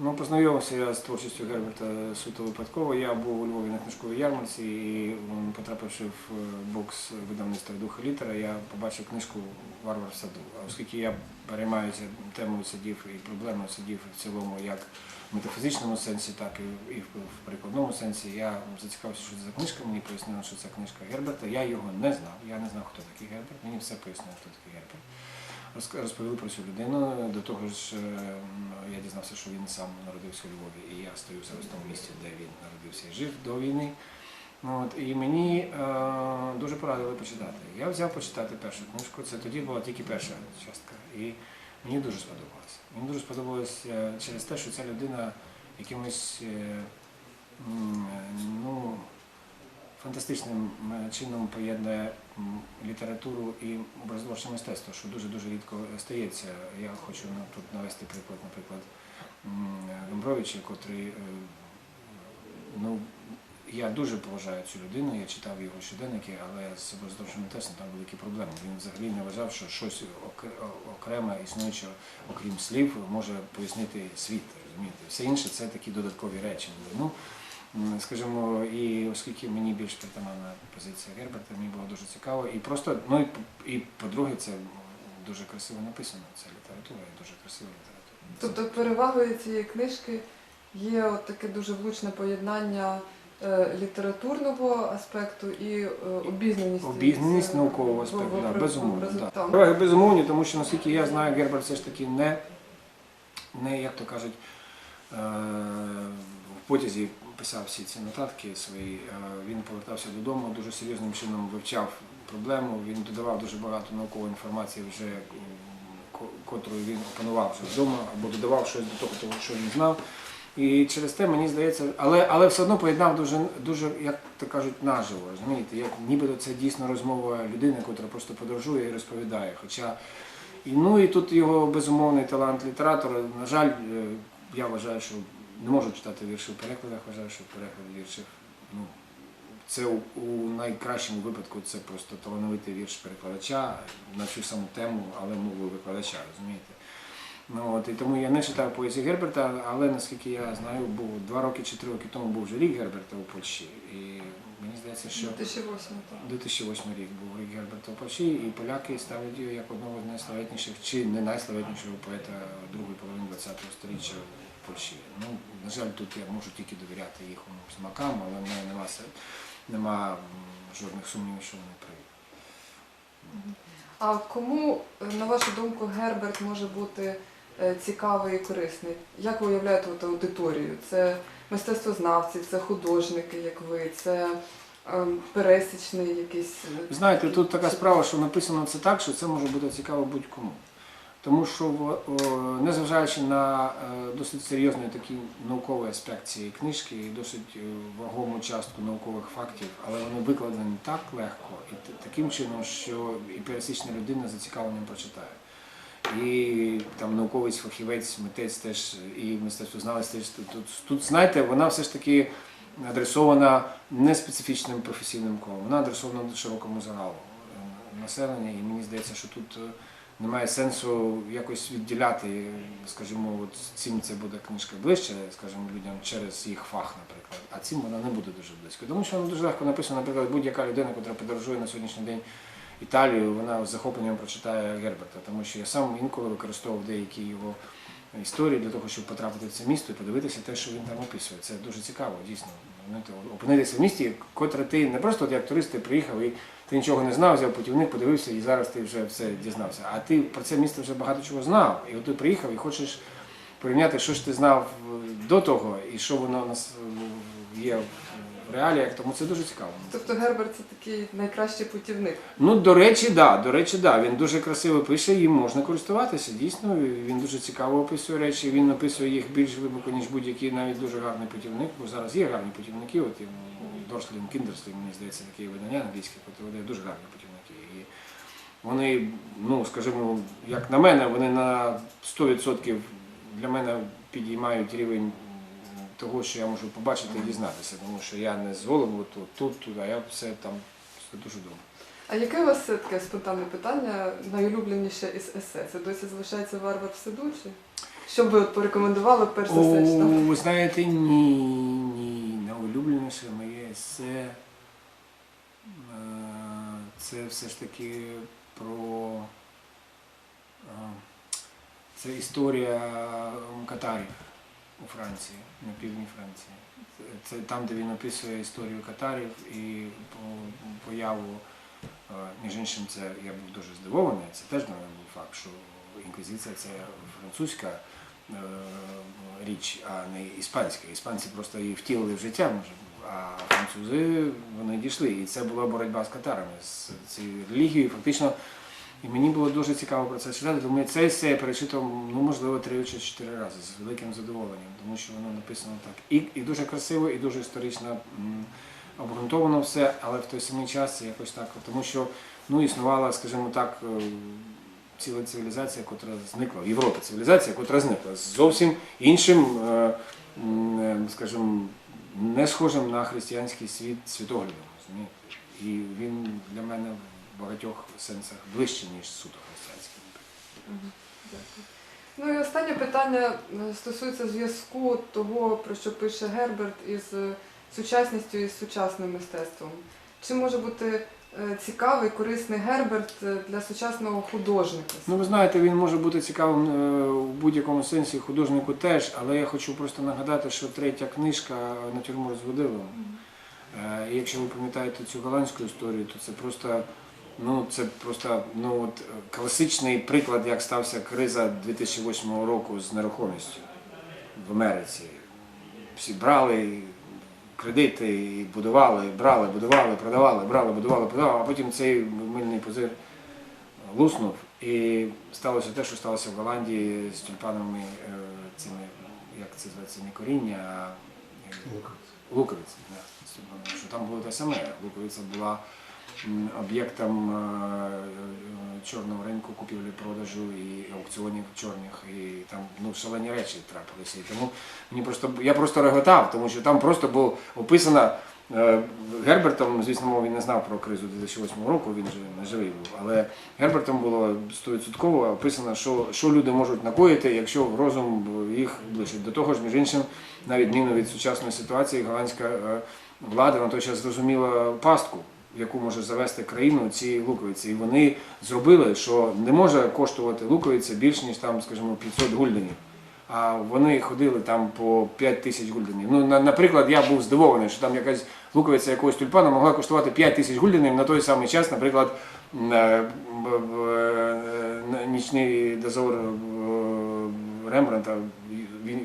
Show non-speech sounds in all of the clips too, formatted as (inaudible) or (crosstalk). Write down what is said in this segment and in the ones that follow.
Ну, познайомився я з творчістю Герберта суто випадково. Я був у Львові на книжковій ярмарці і потрапивши в е, бокс видавництва духа літера, я побачив книжку Варвар в саду. А оскільки я переймаюся темою садів і проблемою садів в цілому, як в метафізичному сенсі, так і в прикладному сенсі, я зацікавився, що це за книжка. Мені пояснили, що це книжка Герберта. Я його не знав. Я не знав, хто такий Герберт. Мені все пояснили, хто такий Герберт. Розповіли про цю людину. До того ж, е, я дізнався, що він сам народився у Львові, і я стою зараз в тому місці, де він народився і жив до війни. От, і мені е, дуже порадили почитати. Я взяв почитати першу книжку. Це тоді була тільки перша частка. І мені дуже сподобалося. Мені дуже сподобалось е, через те, що ця людина якимось е, м, ну, фантастичним е, чином поєднує літературу і образотворче мистецтво, що дуже-дуже рідко стається. Я хочу ну, тут навести приклад, наприклад, м, Гомбровича, котрий, е, ну, я дуже поважаю цю людину, я читав його щоденники, але з образотворчим мистецтвом там великі проблеми. Він взагалі не вважав, що щось окреме, існуюче, окрім слів, може пояснити світ. Розумієте? Все інше це такі додаткові речі. Ну, Скажімо, і оскільки мені більш притаманна позиція Герберта, мені було дуже цікаво. І просто, ну і, і по-друге, це дуже красиво написано. Це література, і дуже красива література. Тобто перевагою цієї книжки є от таке дуже влучне поєднання е, літературного аспекту і е, обізнаність. Обізнаність наукового аспекту, да, безумовно. Да. Переваги безумовні, тому що наскільки я знаю, Герберт все ж таки не, не як то кажуть, е, в потязі писав всі ці нотатки свої. Е, Він повертався додому, дуже серйозним чином вивчав проблему. Він додавав дуже багато наукової інформації, вже котрою він опанував вже вдома, або додавав щось до того, що він знав. І через те мені здається, але, але все одно поєднав дуже, дуже, як то кажуть, наживо, розумієте, як нібито це дійсно розмова людини, яка просто подорожує і розповідає. Хоча і ну і тут його безумовний талант літератора. На жаль, е, я вважаю, що не можу читати вірші в перекладах, вважаю, що переклад віршів, ну, це у, у найкращому випадку це просто талановитий вірш перекладача на цю саму тему, але мовою викладача, розумієте? Ну, от, і тому я не читав поезії Герберта, але наскільки я знаю, був два роки чи три роки тому був вже рік Герберта у Польщі. І мені здається, що 2008 2008 рік був рік Герберта у Польщі, і поляки ставлять його як одного з найславетніших, чи не найславетнішого поета другої половини ХХ століття в Польщі. Ну, на жаль, тут я можу тільки довіряти їх смакам, але в мене нема, нема жодних сумнівів, що вони праві. А кому, на вашу думку, Герберт може бути цікавий і корисний? Як ви уявляєте от аудиторію? Це мистецтвознавці, це художники, як ви, це ем, пересічний якийсь. е, Знаєте, тут така справа, що написано це так, що це може бути цікаво будь-кому. Тому що, незважаючи на е, досить серйозний такий науковий аспект цієї книжки і досить е, вагому частку наукових фактів, але вони викладені так легко і таким чином, що і пересічна людина зацікавленням прочитає. І там науковець, фахівець, митець теж і мистецтвознавець теж тут, тут, знаєте, вона все ж таки адресована не специфічним професійним колом, вона адресована широкому загалу е, населення. І мені здається, що тут е, немає сенсу якось відділяти, скажімо, от цим це буде книжка ближче, скажімо, людям через їх фах, наприклад, а цим вона не буде дуже близько. Тому що вона дуже легко написана, наприклад, будь-яка людина, яка подорожує на сьогоднішній день Італію, вона з захопленням прочитає Герберта, тому що я сам інколи використовував деякі його історії для того, щоб потрапити в це місто і подивитися те, що він там описує. Це дуже цікаво, дійсно. Опинитися в місті, котре ти не просто як турист ти приїхав і ти нічого не знав, взяв путівник, подивився і зараз ти вже все дізнався. А ти про це місто вже багато чого знав. І от ти приїхав і хочеш порівняти, що ж ти знав до того і що воно у нас е, є реаліях, тому це дуже цікаво. Тобто Герберт це такий найкращий путівник. Ну, до речі, да, до речі, да. Він дуже красиво пише, їм можна користуватися. Дійсно, він дуже цікаво описує речі. Він описує їх більш глибоко, ніж будь-який навіть дуже гарний путівник. Бо зараз є гарні путівники. От і Дорслін Кіндерслін, мені здається, таке видання англійське, яке видає дуже гарні путівники. І вони, ну скажімо, як на мене, вони на 100% для мене підіймають рівень того, що я можу побачити і дізнатися, тому що я не з голову тут, тут, а я все там все дуже добре. А яке у вас е, таке спонтанне питання найулюбленіше із есе? Це досі залишається варвар в саду? Чи? Що б ви от порекомендували перш за все? О, читати? ви знаєте, ні, ні. Найулюбленіше моє есе. е, Це все ж таки про. е, Це історія катарів у Франції, на півдні Франції. Це- там, де він описує історію катарів і появу. е, Між іншим, це я був дуже здивований. Це теж мене був факт, що інквізиція це французька е, річ, а не іспанська. Іспанці просто її втілили в життя, може, а французи вони дійшли. І це була боротьба з катарами, з цією релігією. Фактично, і мені було дуже цікаво про це читати, тому це все я перечитав, ну, можливо, три чи чотири рази з великим задоволенням, тому що воно написано так. І, і дуже красиво, і дуже історично обґрунтовано все, але в той самий час це якось так, тому що ну, існувала, скажімо так, е, ціла цивілізація, яка зникла, в Європі цивілізація, яка зникла з зовсім іншим, е, е, скажімо, не схожим на християнський світ світоглядом. І він для мене в багатьох сенсах ближче, ніж суто християнський. Дякую. Ну і останнє питання е, стосується зв'язку того, про що пише Герберт із сучасністю і з сучасним мистецтвом. Чи може бути е, цікавий, корисний Герберт е, для сучасного художника? Ну, ви знаєте, він може бути цікавим в будь-якому сенсі художнику теж, але я хочу просто нагадати, що третя книжка «Натюрморт з водилом». Е, і Якщо ви пам'ятаєте цю голландську історію, то це просто, ну, це просто ну, от, е, класичний приклад, як стався криза 2008 року з нерухомістю в Америці. Всі брали кредити і будували, брали, будували, продавали, брали, будували, продавали, а потім цей мильний пузир луснув і сталося те, що сталося в Голландії з тюльпанами е, цими, як це зветься, не коріння, а е, луковиці. Да, що там було те саме. Луковиця була м, об'єктом е, е, чорного ринку, купівлі-продажу і аукціонів чорних, і там ну, шалені речі трапилися. І тому мені просто я просто реготав, тому що там просто було описано е, Гербертом, звісно, він не знав про кризу 2008 року, він же не живий був, але Гербертом було 100% описано, що, що люди можуть накоїти, якщо розум їх ближче. До того ж, між іншим, на відміну від сучасної ситуації, голландська влада на той час зрозуміла пастку, в яку може завести країну ці луковиці. І вони зробили, що не може коштувати луковиця більш ніж там, скажімо, 500 гульденів. А вони ходили там по 5 тисяч гульденів. Ну, на- наприклад, я був здивований, що там якась луковиця якогось тюльпана могла коштувати 5 тисяч гульденів на той самий час, наприклад, е, е, нічний дозор е, Рембранта,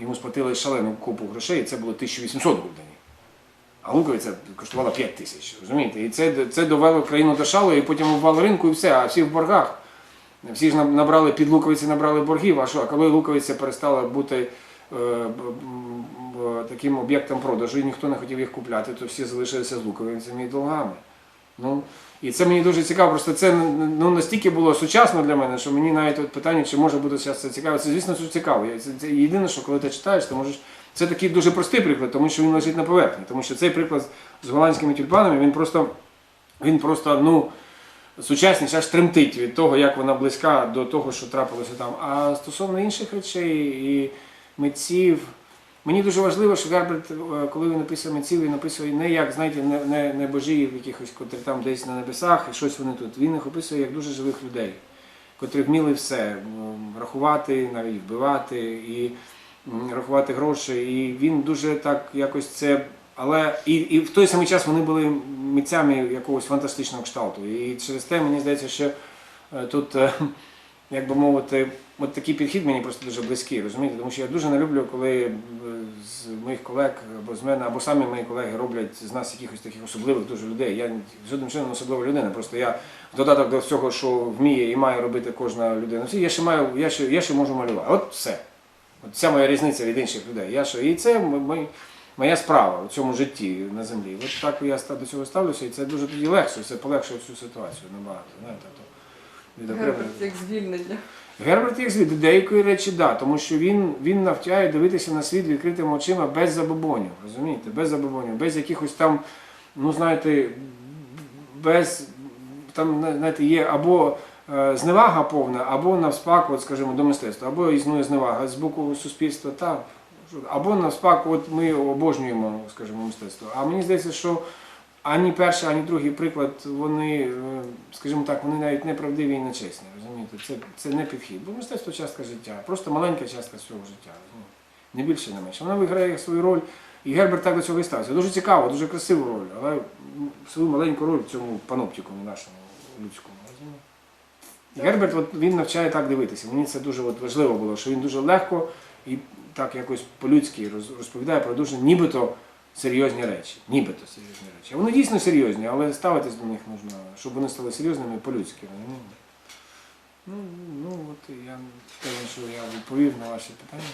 йому сплатили шалену купу грошей, і це було 1800 гульденів. Луковиця коштувала 5 тисяч. Розумієте? І це, це довело країну до шалу, і потім обвал ринку, і все, а всі в боргах. Всі ж набрали під луковиці, набрали боргів. А що? А коли луковиця перестала бути е, таким об'єктом продажу, і ніхто не хотів їх купляти, то всі залишилися з луковицями і долгами. Ну, і це мені дуже цікаво. Просто це ну, настільки було сучасно для мене, що мені навіть от питання, чи може бути зараз це цікаво. Це звісно, що цікаво. Це, це єдине, що коли ти читаєш, ти можеш. Це такий дуже простий приклад, тому що він лежить на поверхні. Тому що цей приклад з голландськими тюльпанами, він просто, він просто, ну. Сучасність аж тремтить від того, як вона близька до того, що трапилося там. А стосовно інших речей і митців, мені дуже важливо, що Герберт, е, коли він описує митців, він описує не як, знаєте, не, не, не божіїв якихось, котрі там десь на небесах і щось вони тут. Він їх описує як дуже живих людей, котрі вміли все рахувати, навіть вбивати і рахувати гроші. І він дуже так якось це. Але і, і в той самий час вони були митцями якогось фантастичного кшталту. І через те мені здається, що е, тут, е, (laughs) як би мовити, от такий підхід мені просто дуже близький, розумієте? Тому що я дуже не люблю, коли е, з моїх колег або з мене, або самі мої колеги роблять з нас якихось таких особливих дуже людей. Я жодним чином особлива людина. Просто я в додаток до всього, що вміє і має робити кожна людина. Я ще маю, я ще, я ще можу малювати. От все. От ця моя різниця від інших людей. Я ще, і це ми- моя справа у цьому житті на землі. От так я до цього ставлюся, і це дуже тоді легше, це полегшує всю ситуацію набагато. Знаєте, то. Герберт як звільнення. Герберт як звід, деякої речі, да, тому що він, він навчає дивитися на світ відкритими очима без забобонів, розумієте, без забобонів, без якихось там, ну знаєте, без там знаєте, є або зневага повна, або навспак, от, скажімо, до мистецтва, або існує зневага з боку суспільства, та, або навспак, от ми обожнюємо, скажімо, мистецтво. А мені здається, що ані перший, ані другий приклад, вони, е, скажімо так, вони навіть неправдиві і нечесні. Розумієте? Це, це не підхід. Бо мистецтво частка життя, просто маленька частка свого життя. Не більше, не менше. Вона виграє свою роль. І Герберт так до цього і ставиться. Дуже цікаво, дуже красиву роль, але свою маленьку роль в цьому паноптикумі нашому людському. І Герберт от, він навчає так дивитися. Мені це дуже от, важливо було, що він дуже легко і так якось по-людськи розповідає про дуже нібито серйозні речі. Нібито серйозні речі. Вони дійсно серйозні, але ставитись до них можна, щоб вони стали серйозними по-людськи. Ну, ну от я певен, що я відповів на ваші питання.